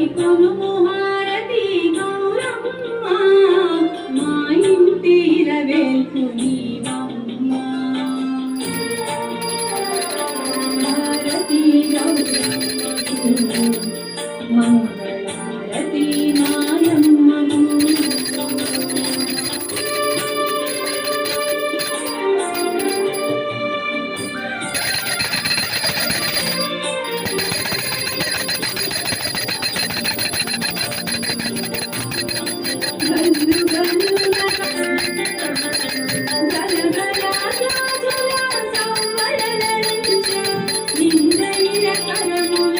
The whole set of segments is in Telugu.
హారతి గౌరమ్మ మా ఇంటి రవేల్పు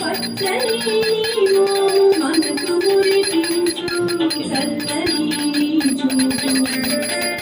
పచ్చని మనసు మురిపించు. సత్తని